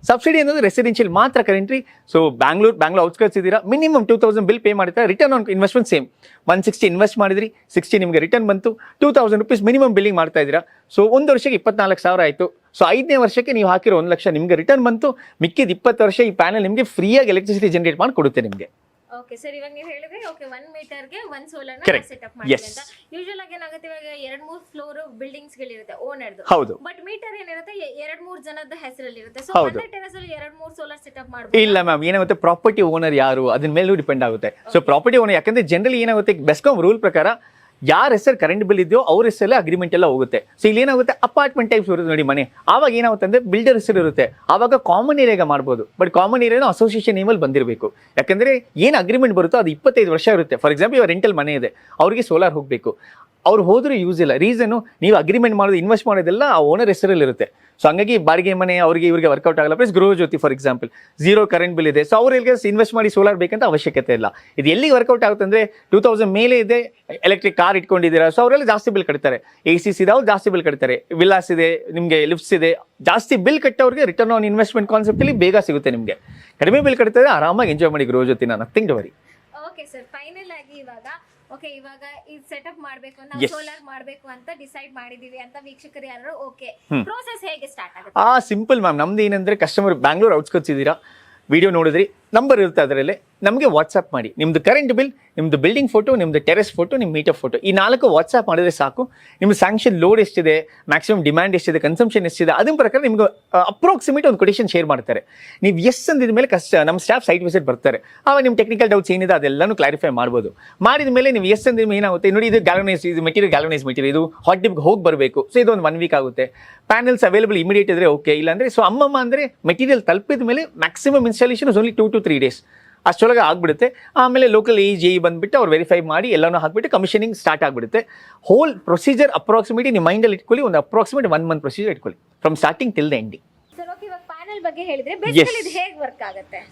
ಸಬ್ಸಿಡಿ ಅನ್ನೋದು ರೆಸಿಡೆನ್ಷಿಯಲ್ ಮಾತ್ರ ಕರೆಂಟ್ರಿ ಸೊ ಬ್ಯಾಂಗ್ಳೂರ್ ಬ್ಯಾಂಗ್ಳೂರ್ ಔಟ್ಸ್ಕರ್ಸ್ ಇದ್ದೀರಾ. Minimum two thousand bill pay ಮಾಡ್ತಾರೆ return on investment same one sixty invest ಮಾಡಿದ್ರಿ ಸಿಕ್ಸ್ಟಿ ನಿಮಗೆ ರಿಟರ್ನ್ ಬಂತು. Two thousand rupees minimum billing ಮಾಡ್ತಾ ಇದ್ದೀರಾ. ಸೊ ಒಂದು ವರ್ಷಕ್ಕೆ ಇಪ್ಪತ್ನಾಲ್ಕು ಸಾವಿರ ಆಯಿತು. ಸೊ ಐದನೇ ವರ್ಷಕ್ಕೆ ನೀವು ಹಾಕಿರೋ ಒಂದು ಲಕ್ಷ ನಿಮಗೆ ರಿಟರ್ನ್ ಬಂತು. ಮಿಕ್ಕಿದ ಇಪ್ಪತ್ತು ವರ್ಷ ಈ ಪ್ಯಾನಲ್ ನಿಮಗೆ ಫ್ರೀಯಾಗಿ ಎಲೆಕ್ಟ್ರಿಸಿಟಿ ಜನರೇಟ್ ಮಾಡಿ ಕೊಡುತ್ತೆ ನಿಮಗೆ. ಓಕೆ ಸರ್ ಇವಾಗ ನೀವು ಹೇಳಿದ್ರೆ ಓಕೆ ಒನ್ ಮೀಟರ್ಗೆ ಒನ್ ಸೋಲಾರ್ ಸೆಟ್ ಸೆಟಪ್ ಮಾಡಿ. ಅಂತ. ಯೂಶುವಲ್ ಆಗಿ ಏನಾಗುತ್ತೆ ಇವಾಗ ಎರಡ್ ಮೂರ್ ಫ್ಲೋರ್ ಬಿಲ್ಡಿಂಗ್ಸ್ ಗಳಿರುತ್ತೆ ಓನರ್ದು ಹೌದು. ಬಟ್ ಮೀಟರ್ ಏನಿರುತ್ತೆ ಎರಡ್ ಮೂರ್ ಜನದ ಹೆಸರಲ್ಲಿ ಇರುತ್ತೆ ಸೊ. ಒಂದೇ ಟೆರೆಸ್ ಅಲ್ಲಿ ಎರಡ್ ಮೂರ್ ಸೋಲಾರ್ ಸೆಟಪ್ ಮಾಡಬಹುದು ಇಲ್ಲ ಮ್ಯಾಮ್ ಏನಾಗುತ್ತೆ ಪ್ರಾಪರ್ಟಿ ಓನರ್ ಯಾರು? ಅದ್ರ ಮೇಲೂ ಡಿಪೆಂಡ್ ಆಗುತ್ತೆ. ಸೊ ಪ್ರಾಪರ್ಟಿ ಓನರ್ ಯಾಕಂದ್ರೆ ಜನರಲಿ ಏನಾಗುತ್ತೆ ಬೆಸ್ಕಾಮ್ ರೂಲ್ ಪ್ರಕಾರ ಯಾರ ಹೆಸರು ಕರೆಂಟ್ ಬಿಲ್ ಇದೆಯೋ ಅವ್ರ ಹೆಸರಲ್ಲೇ ಅಗ್ರಿಮೆಂಟ್ ಎಲ್ಲ ಹೋಗುತ್ತೆ. ಸೊ ಇಲ್ಲಿ ಏನಾಗುತ್ತೆ? ಅಪಾರ್ಟ್ಮೆಂಟ್ ಟೈಪ್ಸ್ ಇರುತ್ತೆ ನೋಡಿ ಮನೆ. ಆವಾಗ ಏನಾಗುತ್ತೆ ಅಂದ್ರೆ ಬಿಲ್ಡರ್ ಹೆಸರು ಇರುತ್ತೆ. ಆವಾಗ ಕಾಮನ್ ಏರಿಯಾಗ ಮಾಡ್ಬೋದು. ಬಟ್ ಕಾಮನ್ ಏರಿಯಾನು ಅಸೋಸಿಯೇಷನ್ ನೇಮಲ್ಲಿ ಬಂದಿರಬೇಕು. ಯಾಕಂದ್ರೆ ಏನು ಅಗ್ರಿಮೆಂಟ್ ಬರುತ್ತೋ ಅದು ಇಪ್ಪತ್ತೈದು ವರ್ಷ ಇರುತ್ತೆ. ಫಾರ್ ಎಕ್ಸಾಂಪಲ್ ಇವಾಗ ರೆಂಟಲ್ ಮನೆ ಇದೆ. ಅವ್ರಿಗೆ ಸೋಲಾರ್ ಹೋಗಬೇಕು. ಅವ್ರು ಹೋದರೂ ಯೂಸ್ ಇಲ್ಲ. ರೀಸನ್ನು ನೀವು ಅಗ್ರಿಮೆಂಟ್ ಮಾಡೋದು ಇನ್ವೆಸ್ಟ್ ಮಾಡೋದೆಲ್ಲ ಆ ಓನರ್ ಹೆಸರಲ್ಲಿ ಇರುತ್ತೆ ಸೊ ಹಂಗಾಗಿ ಬಾಡಿಗೆ ಮನೆ ಅವರಿಗೆ ಇವರಿಗೆ ವರ್ಕೌಟ್ ಆಗಲ್ಲ. Plus Gruha Jyothi for example zero current bill ಇದೆ. ಸೊ ಅವ್ರಿಗೆ ಇನ್ವೆಸ್ಟ್ ಮಾಡಿ ಸೋಲಾರ್ ಬೇಕಂತ ಅವಶ್ಯಕತೆ ಇಲ್ಲ. ಇದು ಎಲ್ಲಿ ವರ್ಕೌಟ್ ಆಗುತ್ತೆ ಅಂದ್ರೆ ಟೂ ತೌಸಂಡ್ ಮೇಲೆ ಇದೆ ಎಲೆಕ್ಟ್ರಿಕ್ ಕಾರ್ ಇಟ್ಕೊಂಡಿದ್ದೀರಾ. ಸೊ ಅವರೆಲ್ಲ ಜಾಸ್ತಿ ಬಿಲ್ ಕಟ್ತಾರೆ. ಎ ಸಿ ಸಿ ಅವ್ರು ಜಾಸ್ತಿ ಬಿಲ್ ಕಟ್ತಾರೆ. ವಿಲಾಸ್ ಇದೆ, ನಿಮಗೆ ಲಿಫ್ಟ್ಸ್ ಇದೆ. ಜಾಸ್ತಿ ಬಿಲ್ ಕಟ್ಟೋರಿಗೆ ರಿಟರ್ನ್ ಆನ್ ಇನ್ವೆಸ್ಟ್ಮೆಂಟ್ ಕಾನ್ಸೆಪ್ಟಲ್ಲಿ ಬೇಗ ಸಿಗುತ್ತೆ ನಿಮಗೆ. ಕಡಿಮೆ ಬಿಲ್ ಕಟ್ತಾರೆ ಆರಾಮಾಗಿ ಎಂಜಾಯ್ ಮಾಡಿ ಗೃಹ ಜ್ಯೋತಿನ. Nothing worry okay sir final ಆಗಿ ಇವಾಗ ಓಕೆ ಇವಾಗ ಇದು ಸೆಟಪ್ ಮಾಡಬೇಕು ನಾವು Yes. ಸೋಲಾರ್ ಮಾಡಬೇಕು ಅಂತ ಡಿಸೈಡ್ ಮಾಡಿದೀವಿ ಅಂತ ವೀಕ್ಷಕರು ಯಾರು ಓಕೆ. ಪ್ರೋಸೆಸ್ ಹೇಗೆ ಸ್ಟಾರ್ಟ್ ಆಗುತ್ತೆ? ಆ ಸಿಂಪಲ್ ಮ್ಯಾಮ್ ನಮ್ದು ಏನಂದ್ರೆ ಕಸ್ಟಮರ್ ಬ್ಯಾಂಗ್ಳೂರ್ ಔಟ್ಸ್ಕಟ್ಸ್ ಇದ್ದೀರಾ ವಿಡಿಯೋ ನೋಡಿದ್ರಿ. ನಂಬರ್ ಇರುತ್ತೆ ಅದರಲ್ಲಿ. ನಮಗೆ ವಾಟ್ಸಪ್ ಮಾಡಿ. ನಿಮ್ಮದು ಕರೆಂಟ್ ಬಿಲ್ ನಿಮ್ಮದು ಬಿಲ್ಡಿಂಗ್ ಫೋಟೋ ನಿಮ್ಮದು ಟೆರೆಸ್ ಫೋಟೋ ನಿಮ್ಮ ಮೀಟರ್ ಫೋಟೋ ಈ ನಾಲ್ಕು ವಾಟ್ಸಪ್ ಮಾಡಿದ್ರೆ ಸಾಕು. ನಿಮ್ಮ ಸ್ಯಾಂಕ್ಷನ್ ಲೋಡ್ ಎಷ್ಟಿದೆ ಮ್ಯಾಕ್ಸಿಮಮ್ ಡಿಮ್ಯಾಂಡ್ ಎಷ್ಟಿದೆ ಕನ್ಸಂಪ್ಷನ್ ಎಷ್ಟಿದೆ ಅದನ್ನ ಪ್ರಕಾರ ನಿಮ್ಗೆ ಅಪ್ರಾಕ್ಸಿಮೇಟ್ ಒಂದು ಕೊಟೇಶನ್ ಶೇರ್ ಮಾಡ್ತಾರೆ. ನೀವು ಎಸ್ ಅಂದಿದ ಮೇಲೆ ಕಷ್ಟ ನಮ್ಮ ಸ್ಟಾಫ್ ಸೈಟ್ ವಿಸಿಟ್ ಬರ್ತಾರೆ. ಆವಾಗ ನಿಮ್ಮ ಟೆಕ್ನಿಕಲ್ ಡೌಟ್ಸ್ ಏನಿದೆ ಅದೆಲ್ಲನೂ ಕ್ಲಾರಿಫೈ ಮಾಡ್ಬೋದು. ಮಾಡಿದ ಮೇಲೆ ನೀವು ಎಸ್ ಅಂದಿದ ಏನಾಗುತ್ತೆ? ನೋಡಿ, ಇದು ಗ್ಯಾಲನೈಸ್ ಇದು ಮೆಟೀರಿಯಲ್ ಗ್ಯಾಲನೈಸ್ ಮೆಟೀರಿಯಲ್ ಇದು ಹಾಟ್ ಡಿಪ್ಗೆ ಹೋಗಿ ಬರಬೇಕು. ಸೊ ಇದು ಒಂದು ಒನ್ ವೀಕ್ ಆಗುತ್ತೆ. ಪ್ಯಾನಲ್ಸ್ ಅವೈಲೇಬಲ್ ಇಮಿಡಿಯೇಟ್ ಇದ್ರೆ ಓಕೆ ಇಲ್ಲಾಂದ್ರೆ ಸೊ ಅಮ್ಮಮ್ಮ ಅಂದರೆ ಮೆಟೀರಿಯಲ್ ತಲುಪಿದ ಮೇಲೆ maximum installation only two to three days ಅಷ್ಟೊಳಗೆ ಆಗಿಬಿಡುತ್ತೆ. ಆಮೇಲೆ ಲೋಕಲ್ ಎ ಜಿ ಬಂದುಬಿಟ್ಟು ಅವ್ರು ವೆರಿಫೈ ಮಾಡಿ ಎಲ್ಲನೂ ಹಾಕಿಬಿಟ್ಟು ಕಮಿಷನಿಂಗ್ ಸ್ಟಾರ್ಟ್ ಆಗಿಬಿಡುತ್ತೆ. ಹೋಲ್ ಪ್ರೊಸೀಜರ್ ಅಪ್ರಾಕ್ಸಿಮೇಟ್ಲಿ ನಿಮ್ಮ ಮೈಂಡಲ್ಲಿ ಇಟ್ಕೊಳ್ಳಿ ಒಂದು ಅಪ್ರಾಕ್ಸಿಮೇಟ್ ಒನ್ ಮಂತ್ ಪ್ರೊಸೀಜರ್ ಇಟ್ಕೊಳ್ಳಿ. From starting till the ending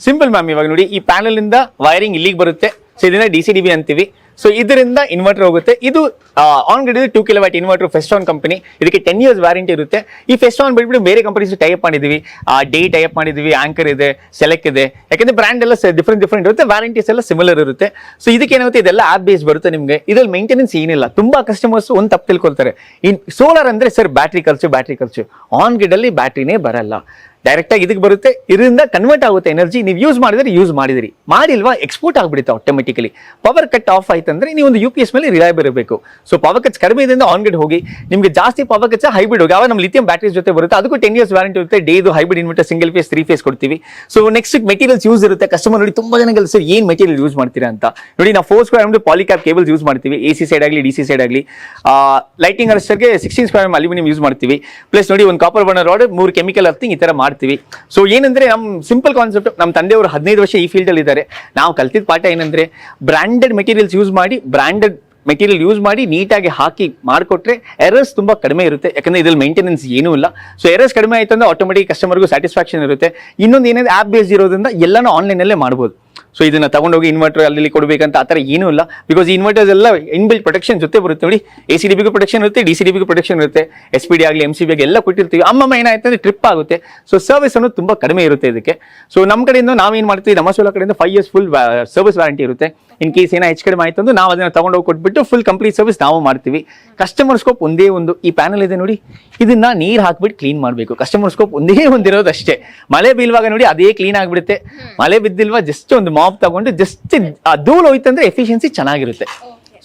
simple ma'am ಇವಾಗ ನೋಡಿ ಈ ಪ್ಯಾನಲ್ ಇಂದ ವೈರಿಂಗ್ ಇಲ್ಲಿಗೆ ಬರುತ್ತೆ. ಸೊ ಇದನ್ನ ಡಿ ಸಿ ಡಿ ಬಿ ಅಂತೀವಿ. ಸೊ ಇದರಿಂದ ಇನ್ವರ್ಟರ್ ಹೋಗುತ್ತೆ. ಇದು on grid two kilo watt inverter ಫೆಸ್ಟಾನ್ company ಇದಕ್ಕೆ ಟೆನ್ ಇಯರ್ಸ್ ವ್ಯಾರಂಟಿ ಇರುತ್ತೆ. ಈ ಫೆಸ್ಟಾನ್ ಬಿಟ್ಬಿಟ್ಟು ಬೇರೆ ಕಂಪನೀಸ್ ಟೈಪ್ ಮಾಡಿದೀವಿ. ಡೇ ಟೈಪ್ ಮಾಡಿದೀವಿ ಆಂಕರ್ ಇದೆ ಸೆಲೆಕ್ಟ್ ಇದೆ. ಯಾಕಂದ್ರೆ ಬ್ರ್ಯಾಂಡ್ ಎಲ್ಲ ಡಿಫ್ರೆಂಟ್ ಡಿಫ್ರೆಂಟ್ ಇರುತ್ತೆ. ವ್ಯಾರಂಟೀಸ್ ಎಲ್ಲ ಸಿಮಿಲರ್ ಇರುತ್ತೆ. ಸೊ ಇದಕ್ಕೆ ಏನಾಗುತ್ತೆ? ಇದೆಲ್ಲ ಆಪ್ ಬೇಸ್ ಬರುತ್ತೆ ನಿಮಗೆ. ಇದರಲ್ಲಿ ಮೇಂಟೆನೆನ್ಸ್ ಏನಿಲ್ಲ. ತುಂಬಾ ಕಸ್ಟಮರ್ಸ್ ಒಂದು ತಪ್ಪು ತಿಳ್ಕೊಳ್ತಾರೆ. ಇನ್ ಸೋಲಾರ್ ಅಂದ್ರೆ ಸರ್ ಬ್ಯಾಟ್ರಿ ಖರ್ಚು ಬ್ಯಾಟ್ರಿ ಖರ್ಚು. ಆನ್ ಗ್ರಿಡ್ ಅಲ್ಲಿ ಬ್ಯಾಟ್ರಿನೇ ಬರಲ್ಲ. ಡೈರೆಕ್ಟ್ ಆಗಿ ಇದಕ್ಕೆ ಬರುತ್ತೆ. ಇದರಿಂದ ಕನ್ವರ್ಟ್ ಆಗುತ್ತೆ ಎನರ್ಜಿ ನೀವು ಯೂಸ್ ಮಾಡಿದ್ರೆ ಯೂಸ್ ಮಾಡಿದಿರಿ. ಮಾಡಿಲ್ವಾ ಎಕ್ಸ್ಪೋರ್ಟ್ ಆಗ್ಬಿಡುತ್ತೆ ಆಟೋಮೆಟಿಕಲಿ ಪವರ್ ಕಟ್ ಆಫ್ ಆಯ್ತಂದ್ರೆ ನೀವು ಒಂದು ಯು ಪಿ ಎಸ್ ಮೇಲೆ ರಿಲಯಬಲ್ ಇರಬೇಕು. ಸೊ ಪವರ್ ಕಟ್ಸ್ ಕಡಿಮೆ ಆನ್ ಗ್ರಿಡ್ ಹೋಗಿ, ನಿಮಗೆ ಜಾಸ್ತಿ ಪವರ್ ಕಟ್ಸ್ ಹೈಬ್ರಿಡ್ ಹೋಗಿ ಅವಾಗ ನಮ್ಮ ಲಿಥಿಯಂ ಬ್ಯಾಟ್ರೀಸ್ ಜೊತೆ ಬರುತ್ತೆ. ಅದಕ್ಕೂ ಟೆನ್ ಇಯರ್ಸ್ ವ್ಯಾರಂಟಿ ಇರುತ್ತೆ. ಡೇ ಇದು hybrid inverter single phase three phase ಕೊಡ್ತೀವಿ. ಸೊ ನೆಕ್ಸ್ಟ್ ಮೆಟೀರಿಯಲ್ಸ್ ಯೂಸ್ ಇರುತ್ತೆ. ಕಸ್ಟಮರ್ ನೋಡಿ ತುಂಬಾ ಜನ ಸರ್ ಏನ್ ಮೆಟೀರಿಯಲ್ ಯೂಸ್ ಮಾಡ್ತೀರಾ ಅಂತ? ನೋಡಿ, ನಾವು four square M Polycab cables use ಮಾಡ್ತೀವಿ. ಎ ಸಿ ಸೈಡ್ ಆಗಲಿ ಡಿ ಸಿ ಸೈಡ್ ಆಗಲಿ. ಲೈಟಿಂಗ್ ಅರ್ಸ್ಟರ್ಗೆ ಸಿಕ್ಸ್ಟೀನ್ ಸ್ಕ್ವೇರ್ ಅಲ್ಯೂಮಿನಿಯಂ ಯೂಸ್ ಮಾಡ್ತೀವಿ. ಪ್ಲಸ್ ನೋಡಿ, ಒಂದು ಕಾಪರ್ ಬಣ್ಣ ರಾಡ್ ಮೂರು ಕೆಮಿಕಲ್ ಅರ್ಥಿಂಗ್ ಈ ತರ ಮಾಡ್ತೀವಿ. ಸೊ ಏನಂದ್ರೆ ನಮ್ಮ ಸಿಂಪಲ್ ಕಾನ್ಸೆಪ್ಟ್ ನಮ್ಮ ತಂದೆಯವರು ಹದಿನೈದು ವರ್ಷ ಈ ಫೀಲ್ಡ್ ಅಲ್ಲಿ ಇದ್ದಾರೆ. ನಾವು ಕಲ್ತಿದ್ದ ಪಾಠ ಏನಂದ್ರೆ ಬ್ರಾಂಡೆಡ್ ಮೆಟೀರಿಯಲ್ಸ್ ಯೂಸ್ ಮಾಡಿ ಬ್ರಾಂಡೆಡ್ ಮೆಟೀರಿಯಲ್ ಯೂಸ್ ಮಾಡಿ ನೀಟಾಗಿ ಹಾಕಿ ಮಾಡಿಕೊಟ್ರೆ ಎರರ್ಸ್ ತುಂಬ ಕಡಿಮೆ ಇರುತ್ತೆ. ಯಾಕಂದರೆ ಇದ್ರಲ್ಲಿ ಮೇಂಟೆನೆನ್ಸ್ ಏನೂ ಇಲ್ಲ. ಸೊ ಎರರ್ಸ್ ಕಡಿಮೆ ಆಯಿತು ಅಂದರೆ ಆಟೋಮೆಟಿಕ್ ಕಸ್ಟಮರ್ಗೂ ಸ್ಯಾಟಿಸ್ಫ್ಯಾಕ್ಷನ್ ಇರುತ್ತೆ. ಇನ್ನೊಂದು ಏನಿದೆ ಆ್ಯಪ್ ಬೇಸ್ ಇರೋದ್ರಿಂದ ಎಲ್ಲನೂ ಆನ್ಲೈನಲ್ಲೇ ಮಾಡ್ಬೋದು. ಸೊ ಇದನ್ನ ತಗೊಂಡೋಗಿ ಇನ್ವರ್ಟರ್ ಅಲ್ಲಿ ಕೊಡಬೇಕಂತ ಆ ಥರ ಏನೂ ಇಲ್ಲ. ಬಿಕಾಸ್ ಇನ್ವರ್ಟರ್ಸ್ ಎಲ್ಲ ಇನ್ಬಿಲ್ಟ್ ಪ್ರೊಟೆಕ್ಷನ್ ಜೊತೆ ಬರುತ್ತೆ ನೋಡಿ. ಎ ಸಿ ಡಿ ಬಿಗೂ ಪ್ರೊಟೆಕ್ಷನ್ ಇರುತ್ತೆ ಡಿ ಸಿ ಡಿ ಬಿಗೂ ಪ್ರೊಟೆಕ್ಷನ್ ಇರುತ್ತೆ. ಎಸ್ ಪಿ ಡಿ ಆಗಲಿ ಎಂ ಸಿ ಬಿ ಎಲ್ಲ ಕೊಟ್ಟಿರ್ತೀವಿ. ಅಮ್ಮಮ್ಮ ಏನಾಯ್ತು ಅಂದರೆ ಟ್ರಿಪ್ ಆಗುತ್ತೆ. ಸೊ ಸರ್ವಿಸ್ ಅನ್ನೋದು ತುಂಬ ಕಡಿಮೆ ಇರುತ್ತೆ ಇದಕ್ಕೆ. ಸೊ ನಮ್ಮ ಕಡೆಯಿಂದ ನಾವೇನು ಮಾಡ್ತೀವಿ? ನಮ್ಮ ಸೋಲ ಕಡೆಯಿಂದ five years full service warranty ಇರುತ್ತೆ. ಇನ್ ಕೇಸ್ ಏನೋ ಹೆಚ್ಚು ಕಡಿಮೆ ಆಯ್ತು ಅಂದ್ರೆ ನಾವು ಅದನ್ನ ತಗೊಂಡೋಗಿ ಕೊಟ್ಬಿಟ್ಟು ಫುಲ್ ಕಂಪ್ಲೀಟ್ ಸರ್ವಿಸ್ ನಾವು ಮಾಡ್ತೀವಿ. ಕಸ್ಟಮರ್ ಸ್ಕೋಪ್ ಒಂದೇ ಒಂದು. ಈ ಪ್ಯಾನಲ್ ಇದೆ ನೋಡಿ. ಇದನ್ನ ನೀರು ಹಾಕ್ಬಿಟ್ಟು ಕ್ಲೀನ್ ಮಾಡಬೇಕು. ಕಸ್ಟಮರ್ ಸ್ಕೋಪ್ ಒಂದೇ ಒಂದಿರೋದು ಅಷ್ಟೇ ಮಳೆ ಬೀಳುವಾಗ ನೋಡಿ ಅದೇ ಕ್ಲೀನ್ ಆಗಿಬಿಡುತ್ತೆ. ಮಳೆ ಬಿದ್ದಿಲ್ವಾ? ಜಸ್ಟ್ ಒಂದು ಮಾಪ್ ತಗೊಂಡು ಜಸ್ಟ್ ಆ ಧೂಳು ಹೋಯ್ತಂದ್ರೆ ಎಫಿಷಿಯನ್ಸಿ ಚೆನ್ನಾಗಿರುತ್ತೆ.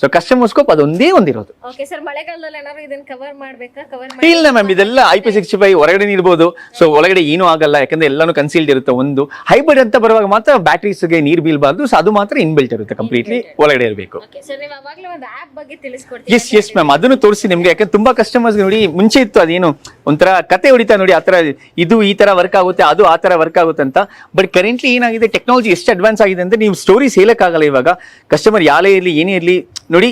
ಸೊ ಕಸ್ಟಮರ್ ಸ್ಕೋಪ್ ಅದೊಂದೇ ಒಂದಿರೋದು. ಓಕೆ ಸರ್ ಮಳೆಗಾಲದಲ್ಲಿ ಏನಾದ್ರು ಇದನ್ನ ಕವರ್ ಮಾಡ್ಬೇಕಾ? ಕವರ್ ಇಲ್ಲ ಮ್ಯಾಮ್ ಇದೆಲ್ಲ ಐ ಪಿ ಸಿಕ್ಸ್ಟಿ ಫೈವ್ ಹೊರಗಡೆ ಇರ್ಬೋದು ಸೊ ಒಳಗಡೆ ಏನೂ ಆಗಲ್ಲ ಯಾಕಂದ್ರೆ ಎಲ್ಲಾನು ಕನ್ಸೀಲ್ಡ್ ಇರುತ್ತೆ ಒಂದು. ಹೈಬ್ರಿಡ್ ಅಂತ ಬರುವಾಗ ಮಾತ್ರ ಬ್ಯಾಟ್ರೀಸ್ಗೆ ನೀರು ಬೀಳಬಾರ್ದು. ಸೊ ಅದು ಮಾತ್ರ ಇನ್ಬಿಲ್ಟ್ ಇರುತ್ತೆ ಕಂಪ್ಲೀಟ್ಲಿ ಒಳಗಡೆ ಇರಬೇಕು. ಓಕೆ ಸರ್ ನೀವು ಅವಾಗಲೇ ಒಂದು ಆಪ್ ಬಗ್ಗೆ ತಿಳಿಸ್ಕೊಡ್ತೀವಿ ಎಸ್ ಎಸ್ ಮ್ಯಾಮ್ ಅದನ್ನು ತೋರಿಸಿ ನಿಮ್ಗೆ. ಯಾಕಂದ್ರೆ ತುಂಬಾ ಕಸ್ಟಮರ್ಸ್ ನೋಡಿ ಮುಂಚೆ ಇತ್ತು ಅದೇನು ಒಂಥರ ಕತೆ ಹೊಡಿತಾ ನೋಡಿ ಆತರ ಇದು ಈ ತರ ವರ್ಕ್ ಆಗುತ್ತೆ ಅದು ಆ ತರ ವರ್ಕ್ ಆಗುತ್ತೆ ಅಂತ. ಬಟ್ ಕರೆಂಟ್ಲಿ ಏನಾಗಿದೆ ಟೆಕ್ನಾಲಜಿ ಎಷ್ಟು ಅಡ್ವಾನ್ಸ್ ಆಗಿದೆ ಅಂದ್ರೆ ನೀವು ಸ್ಟೋರೀಸ್ ಹೇಳಕ್ಕಾಗಲ್ಲ ಇವಾಗ. ಕಸ್ಟಮರ್ ಯಾರೇ ಇರಲಿ ಏನೇ ಇರಲಿ ನೋಡಿ,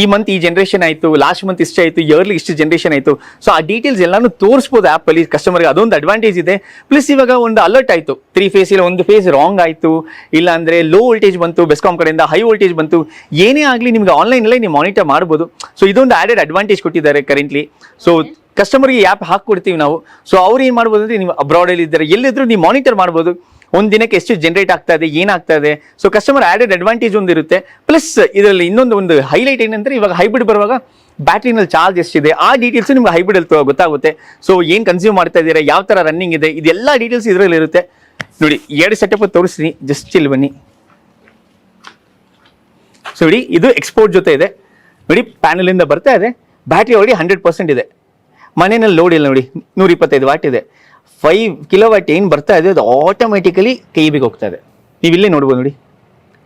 ಈ ಮಂತ್ ಈ ಜನರೇಷನ್ ಆಯಿತು ಲಾಸ್ಟ್ ಮಂತ್ ಇಷ್ಟೇ ಆಯಿತು ಇಯರ್ಲಿ ಇಷ್ಟು ಜನರೇಷನ್ ಆಯಿತು. ಸೊ ಆ ಡೀಟೇಲ್ಸ್ ಎಲ್ಲಾನು ತೋರಿಸ್ಬೋದು ಆ್ಯಪಲ್ಲಿ ಕಸ್ಟಮರ್ಗೆ ಅದೊಂದು ಅಡ್ವಾಂಟೇಜ್ ಇದೆ. ಪ್ಲಸ್ ಇವಾಗ ಒಂದು ಅಲರ್ಟ್ ಆಯಿತು. ತ್ರೀ ಫೇಸ್ ಇಲ್ಲ, ಒಂದು ಫೇಸ್ ರಾಂಗ್ ಆಯಿತು. ಇಲ್ಲ ಅಂದ್ರೆ ಲೋ ವೋಲ್ಟೇಜ್ ಬಂತು ಬೆಸ್ಕಾಂ ಕಡೆಯಿಂದ ಹೈ ವೋಲ್ಟೇಜ್ ಬಂತು. ಏನೇ ಆಗಲಿ ನಿಮ್ಗೆ ಆನ್ಲೈನಲ್ಲೇ ನೀವು ಮಾನಿಟರ್ ಮಾಡ್ಬೋದು. ಸೊ ಇದೊಂದು ಆ್ಯಡೆಡ್ ಅಡ್ವಾಂಟೇಜ್ ಕೊಟ್ಟಿದ್ದಾರೆ ಕರೆಂಟ್ಲಿ ಸೊ ಕಸ್ಟಮರ್ಗೆ ಆ್ಯಪ್ ಕೊಡ್ತೀವಿ ನಾವು. ಸೊ ಅವ್ರು ಏನು ಮಾಡ್ಬೋದು ಅಂದರೆ, ನೀವು ಅಬ್ರಾಡಲ್ಲಿ ಇದ್ದಾರೆ. ಎಲ್ಲಿದ್ದರೂ ನೀವು ಮಾನಿಟರ್ ಮಾಡ್ಬೋದು. ಒಂದ್ ದಿನಕ್ಕೆ ಎಷ್ಟು ಜನರೇಟ್ ಆಗ್ತಾ ಇದೆ ಏನಾಗ್ತಾ ಇದೆ? ಸೊ ಕಸ್ಟಮರ್ ಆಡೆಡ್ ಅಡ್ವಾಂಟೇಜ್ ಒಂದು ಇರುತ್ತೆ. ಪ್ಲಸ್ ಇದರಲ್ಲಿ ಇನ್ನೊಂದು ಒಂದು ಹೈಲೈಟ್ ಏನಂದ್ರೆ, ಇವಾಗ ಹೈಬ್ರಿಡ್ ಬರುವಾಗ ಬ್ಯಾಟ್ರಿನಲ್ಲಿ ಚಾರ್ಜ್ ಎಷ್ಟಿದೆ, ಆ ಡೀಟೇಲ್ಸ್ ನಿಮ್ಗೆ ಹೈಬ್ರಿಡ್ ಅಲ್ಲಿ ಗೊತ್ತಾಗುತ್ತೆ. ಸೊ ಏನು ಕನ್ಸ್ಯೂಮ್ ಮಾಡ್ತಾ ಇದ್ದೀರಾ, ಯಾವ ತರ ರನ್ನಿಂಗ್ ಇದೆ, ಇದೆಲ್ಲ ಡೀಟೇಲ್ಸ್ ಇದರಲ್ಲಿ ಇರುತ್ತೆ. ನೋಡಿ, ಎರಡು ಸೆಟಪ್ ತೋರಿಸ್ತೀನಿ. ಜಸ್ಟ್ ಇಲ್ಲಿ ಬನ್ನಿ. ಸೊ ನೋಡಿ ಇದು ಎಕ್ಸ್ಪೋರ್ಟ್ ಜೊತೆ ಇದೆ. ನೋಡಿ ಪ್ಯಾನಲಿಂದ ಬರ್ತಾ ಇದೆ. ಬ್ಯಾಟ್ರಿ ಆಲ್ರೆಡಿ ಹಂಡ್ರೆಡ್ ಪರ್ಸೆಂಟ್ ಇದೆ. ಮನೆಯಲ್ಲಿ ಲೋಡ್ ಇಲ್ಲ ನೋಡಿ, ನೂರ ಇಪ್ಪತ್ತೈದು ವಾಟ್ ಇದೆ. ಫೈವ್ ಕಿಲೋ ವಾಟ್ ಏನು ಬರ್ತಾ ಇದೆ, ಅದು ಆಟೋಮೆಟಿಕಲಿ ಕೈ ಬಿಗ್ ಹೋಗ್ತಾ ಇದೆ. ನೀವು ಇಲ್ಲೇ ನೋಡ್ಬೋದು ನೋಡಿ.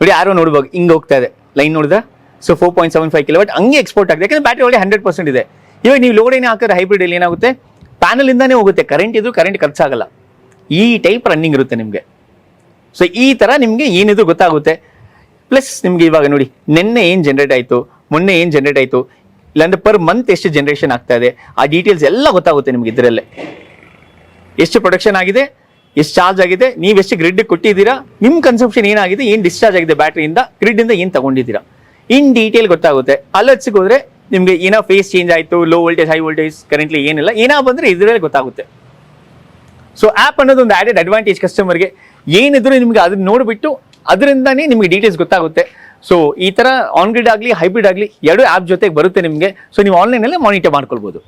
ನೋಡಿ, ಯಾರೋ ನೋಡ್ಬೋದು, ಹಿಂಗೆ ಹೋಗ್ತಾ ಇದೆ. ಲೈನ್ ನೋಡಿದ? So four point seven five kilo watt ಹಂಗೆ ಎಕ್ಸ್ಪೋರ್ಟ್ ಆಗಿದೆ ಯಾಕಂದ್ರೆ ಬ್ಯಾಟ್ರಿ ಒಳ್ಳೆ ಹಂಡ್ರೆಡ್ ಪರ್ಸೆಂಟ್ ಇದೆ. ಇವಾಗ ನೀವು ಲೋಡ್ ಏನೇ ಹಾಕಿದ್ರೆ ಹೈಬ್ರಿಡ್ ಅಲ್ಲಿ ಏನಾಗುತ್ತೆ? ಪ್ಯಾನಲಿಂದಾನೇ ಹೋಗುತ್ತೆ. ಕರೆಂಟ್ ಇದ್ರು ಕರೆಂಟ್ ಖರ್ಚಾಗಲ್ಲ ಈ ಟೈಪ್ ರನ್ನಿಂಗ್ ಇರುತ್ತೆ ನಿಮಗೆ. ಸೊ ಈ ಥರ ನಿಮಗೆ ಏನಿದು ಗೊತ್ತಾಗುತ್ತೆ. ಪ್ಲಸ್ ನಿಮ್ಗೆ ಇವಾಗ ನೋಡಿ, ನಿನ್ನೆ ಏನು ಜನರೇಟ್ ಆಯಿತು? ಮೊನ್ನೆ ಏನು ಜನರೇಟ್ ಆಯಿತು? ಇಲ್ಲಾಂದ್ರೆ ಪರ್ ಮಂತ್ ಎಷ್ಟು ಜನ್ರೇಷನ್ ಆಗ್ತಾ ಇದೆ? ಆ ಡೀಟೇಲ್ಸ್ ಎಲ್ಲ ಗೊತ್ತಾಗುತ್ತೆ ನಿಮ್ಗೆ ಇದರಲ್ಲೇ. ಎಷ್ಟು ಪ್ರೊಡಕ್ಷನ್ ಆಗಿದೆ, ಎಷ್ಟು ಚಾರ್ಜ್ ಆಗಿದೆ, ನೀವು ಎಷ್ಟು ಗ್ರಿಡ್ ಕೊಟ್ಟಿದ್ದೀರಾ ನಿಮ್ಮ ಕನ್ಸಂಪ್ಷನ್ ಏನಾಗಿದೆ, ಏನು ಡಿಸ್ಚಾರ್ಜ್ ಆಗಿದೆ ಬ್ಯಾಟ್ರಿಯಿಂದ ಗ್ರಿಡ್ ಇಂದ ಏನು ತಗೊಂಡಿದ್ದೀರಾ. ಇನ್ ಡೀಟೇಲ್ ಗೊತ್ತಾಗುತ್ತೆ. ಅಲರ್ಟ್ಸ್ಗೆ ಹೋದ್ರೆ ನಿಮಗೆ ಏನೋ ಫೇಸ್ ಚೇಂಜ್ ಆಯಿತು low voltage high voltage currently ಏನಿಲ್ಲ, ಏನೋ ಬಂದ್ರೆ ಇದರಲ್ಲಿ ಗೊತ್ತಾಗುತ್ತೆ. ಸೊ ಆ್ಯಪ್ ಅನ್ನೋದು ಒಂದು ಆಡೆಡ್ ಅಡ್ವಾಂಟೇಜ್ ಕಸ್ಟಮರ್ಗೆ ಏನಿದ್ರು ನಿಮ್ಗೆ ಅದನ್ನ ನೋಡಿಬಿಟ್ಟು, ಅದರಿಂದಾನೇ ನಿಮ್ಗೆ ಡೀಟೇಲ್ಸ್ ಗೊತ್ತಾಗುತ್ತೆ. ಸೊ ಈ ತರ ಆನ್ ಗ್ರಿಡ್ ಆಗಲಿ ಹೈಬ್ರಿಡ್ ಆಗಲಿ, ಎರಡು ಆ್ಯಪ್ ಜೊತೆಗೆ ಬರುತ್ತೆ ನಿಮಗೆ. ಸೊ ನೀವು ಆನ್ಲೈನಲ್ಲೇ ಮಾನಿಟರ್ ಮಾಡ್ಕೊಳ್ಬೋದು.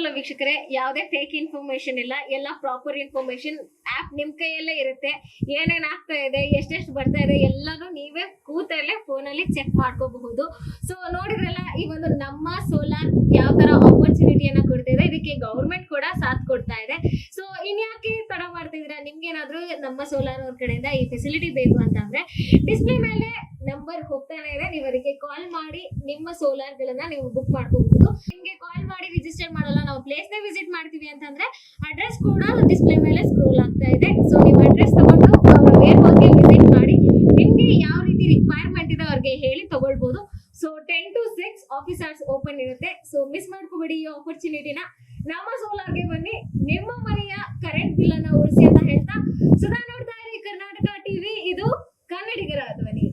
ನೋಡಿದ್ರಲ್ಲ ವೀಕ್ಷಕರೇ, ಯಾವುದೇ ಫೇಕ್ ಇನ್ಫಾರ್ಮೇಶನ್ ಇಲ್ಲ, ಎಲ್ಲ ಪ್ರಾಪರ್ ಇನ್ಫಾರ್ಮೇಶನ್ ಆಪ್ ನಿಮ್ ಕೈಯಲ್ಲೇ ಇರುತ್ತೆ. ಏನೇನ್ ಆಗ್ತಾ ಇದೆ, ಎಷ್ಟೆಷ್ಟು ಬರ್ತಾ ಇದೆ, ಎಲ್ಲಾನು ನೀವೇ ಕೂತಲ್ಲೇ ಫೋನಲ್ಲಿ ಚೆಕ್ ಮಾಡ್ಕೋಬಹುದು. ಸೊ ನೋಡಿದ್ರಲ್ಲ, ಈ ಒಂದು ನಮ್ಮ ಸೋಲಾರ್ ಯಾವ ತರ ಆಪರ್ಚುನಿಟಿಯನ್ನ ಕೊಡ್ತಿದೆ ಇದಕ್ಕೆ ಗೌರ್ಮೆಂಟ್ ಕೂಡ ಸಾಥ್ ಕೊಡ್ತಾ ಇದೆ. ಸೊ ಇನ್ಯಾಕೆ ತಡ ಮಾಡ್ತಿದ್ದೀರಾ ನಿಮ್ಗೇನಾದ್ರೂ ನಮ್ಮ ಸೋಲಾರ್ ಅವ್ರ ಕಡೆಯಿಂದ ಈ ಫೆಸಿಲಿಟಿ ಬೇಕು ಅಂತಂದ್ರೆ ಡಿಸ್ಪ್ಲೇ ಮೇಲೆ ನಂಬರ್ ಹೋಗ್ತಾನೆ ಇದೆ, ನೀವು ಅದಕ್ಕೆ ಕಾಲ್ ಮಾಡಿ ನಿಮ್ಮ ಸೋಲಾರ್ ಗಳನ್ನ ನೀವು ಬುಕ್ ಮಾಡ್ಕೋಬಹುದು. ನಿಮ್ಗೆ ಕಾಲ್ ಮಾಡಿ ರಿಜಿಸ್ಟರ್ ಮಾಡಲ್ಲ ನಾವು ಪ್ಲೇಸ್ನ ವಿಸಿಟ್ ಮಾಡ್ತೀವಿ ಅಂತಂದ್ರೆ ಅಡ್ರೆಸ್ ಕೂಡ ಡಿಸ್ಪ್ಲೇ ಮೇಲೆ ಸ್ಕ್ರೋಲ್ ಆಗ್ತಾ ಇದೆ. ಸೊ ನೀವು ಅಡ್ರೆಸ್ ತಗೊಂಡು ವೇರ್ ಹೋಗಿ ವಿಸಿಟ್ ಮಾಡಿ, ನಿಮ್ಗೆ ಯಾವ ರೀತಿ ರಿಕ್ವೈರ್ಮೆಂಟ್ ಇದೆ ಅವ್ರಿಗೆ ಹೇಳಿ ತಗೊಳ್ಬಹುದು so ten to six office hours open ಇರುತ್ತೆ. ಸೊ ಮಿಸ್ ಮಾಡ್ಕೋಬೇಡಿ ಈ ಆಪರ್ಚುನಿಟಿನ ನಮ್ಮ ಸೋಲಾರ್ಗೆ ಬನ್ನಿ. ನಿಮ್ಮ ಮನೆಯ ಕರೆಂಟ್ ಬಿಲ್ ಅನ್ನ ಉಳಿಸಿ ಅಂತ ಹೇಳ್ತಾ ಸುದಾ ನೋಡ್ತಾ ಇರಿ ಕರ್ನಾಟಕ ಟಿವಿ ಇದು ಕನ್ನಡಿಗರ ಧ್ವನಿ